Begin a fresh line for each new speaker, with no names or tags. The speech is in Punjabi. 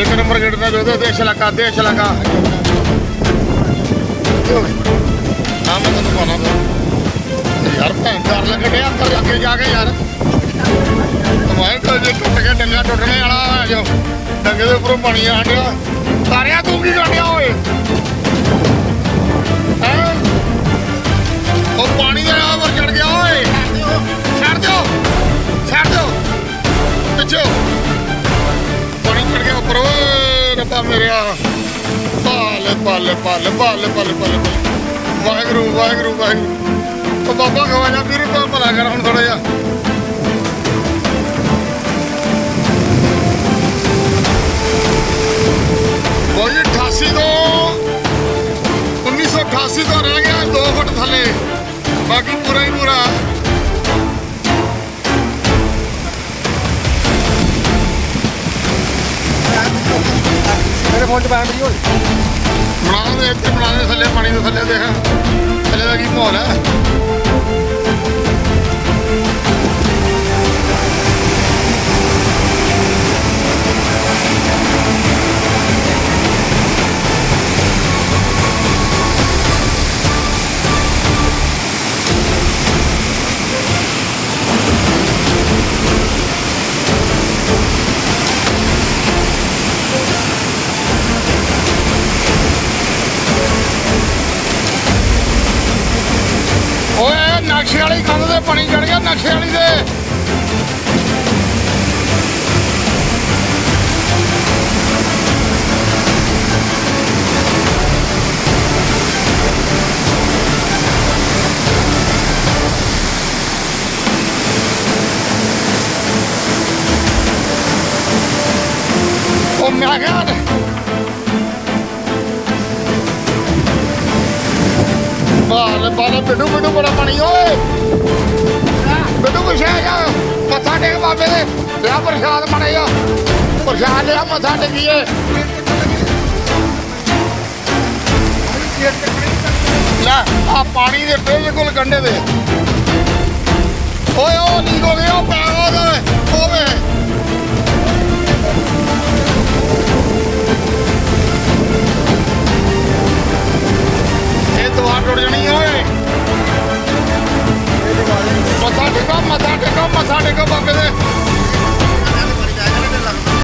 ਇੱਕ ਨੰਬਰ ਗੇਟ ਦਾ ਜੋ ਦੇਸ਼ ਇਲਾਕਾ ਦੇਸ਼ ਇਲਾਕਾ ਹਾਂ, ਮੈਂ ਤੁਹਾਨੂੰ ਪਾਣਾ ਯਾਰ ਭੈਣ, ਡਰ ਲੱਗਣਿਆ ਅੰਦਰ ਅੱਗੇ ਜਾ ਕੇ ਯਾਰ। ਮੈਂ ਤਾਂ ਜੇ, ਟੁੱਟ ਕੇ ਡੰਗਾ ਟੁੱਟਣੇ ਵਾਲਾ ਹੈ ਜੋ। ਡੰਗੇ ਦੇ ਉੱਪਰੋਂ ਪਾਣੀ ਆਣ ਡਿਆ। ਤਾਰਿਆ ਤੂੰ ਕੀ ਕਰਨਿਆ ਓਏ? ਹੈਂ ਮੇਰਿਆ ਪਾਲੇ ਪਾਲੇ ਪਾਲੇ ਪਾਲੇ ਪਾਲੇ ਪਾਲੇ ਵਾਹਿਗੁਰੂ ਵਾਹਿਗੁਰੂ ਵਾਹਿਗੁਰੂ। ਉਹ ਬਾਬਾ ਖਵਾਜਾ ਵੀਰ ਤੋਂ ਭਲਾ ਕਰ ਹੁਣ ਥੋੜਾ ਜਿਹਾ। ਕੋਈ 88 ਤੋਂ 1988 ਤੋਂ ਰਹਿ ਗਿਆ 2 ਫੁੱਟ ਥੱਲੇ। ਬਾਕੀ ਪੂਰਾ
ਫੋਨ 'ਚ ਬੈਠ ਰਹੀ
ਬਣਾ ਦੇ ਇੱਥੇ ਬਣਾ ਦੇ ਥੱਲੇ ਪਾਣੀ ਦੇ ਥੱਲੇ ਦੇਖ। ਥੱਲੇ ਦਾ ਕੀ ਮਾਹੌਲ ਹੈ? ਨਕਸ਼ੇ ਵਾਲੀ ਕੰਧ ਤੇ ਪਾਣੀ ਚੜ ਗਿਆ ਨਕਸ਼ੇ ਵਾਲੀ ਦੇ। ਉਹ ਮੈਂ ਕਿਹਾ ਬਾਲੇ ਬਾਲੇ ਬਿੱਡੂ ਬਿੱਡੂ ਬੜਾ ਪਾਣੀ, ਓਏ। ਬਿੱਡੂ ਪਿਛੇ ਆ ਜਾ, ਮੱਥਾ ਟੇਕ ਬਾਬੇ ਦੇ। ਲਿਆ ਪ੍ਰਸ਼ਾਦ ਮਣੇ ਪ੍ਰਸ਼ਾਦ ਲਿਆ, ਮੱਥਾ ਟੇਕੀਏ। ਲੈ, ਆ ਪਾਣੀ ਦੇ ਕੋਲ ਕੰਢੇ ਦੇ। ਓਏ, ਉਹ ਨਹੀਂ ਹੋ ਗਿਆ ਉਹ ਉਹਦੇ ਓਏ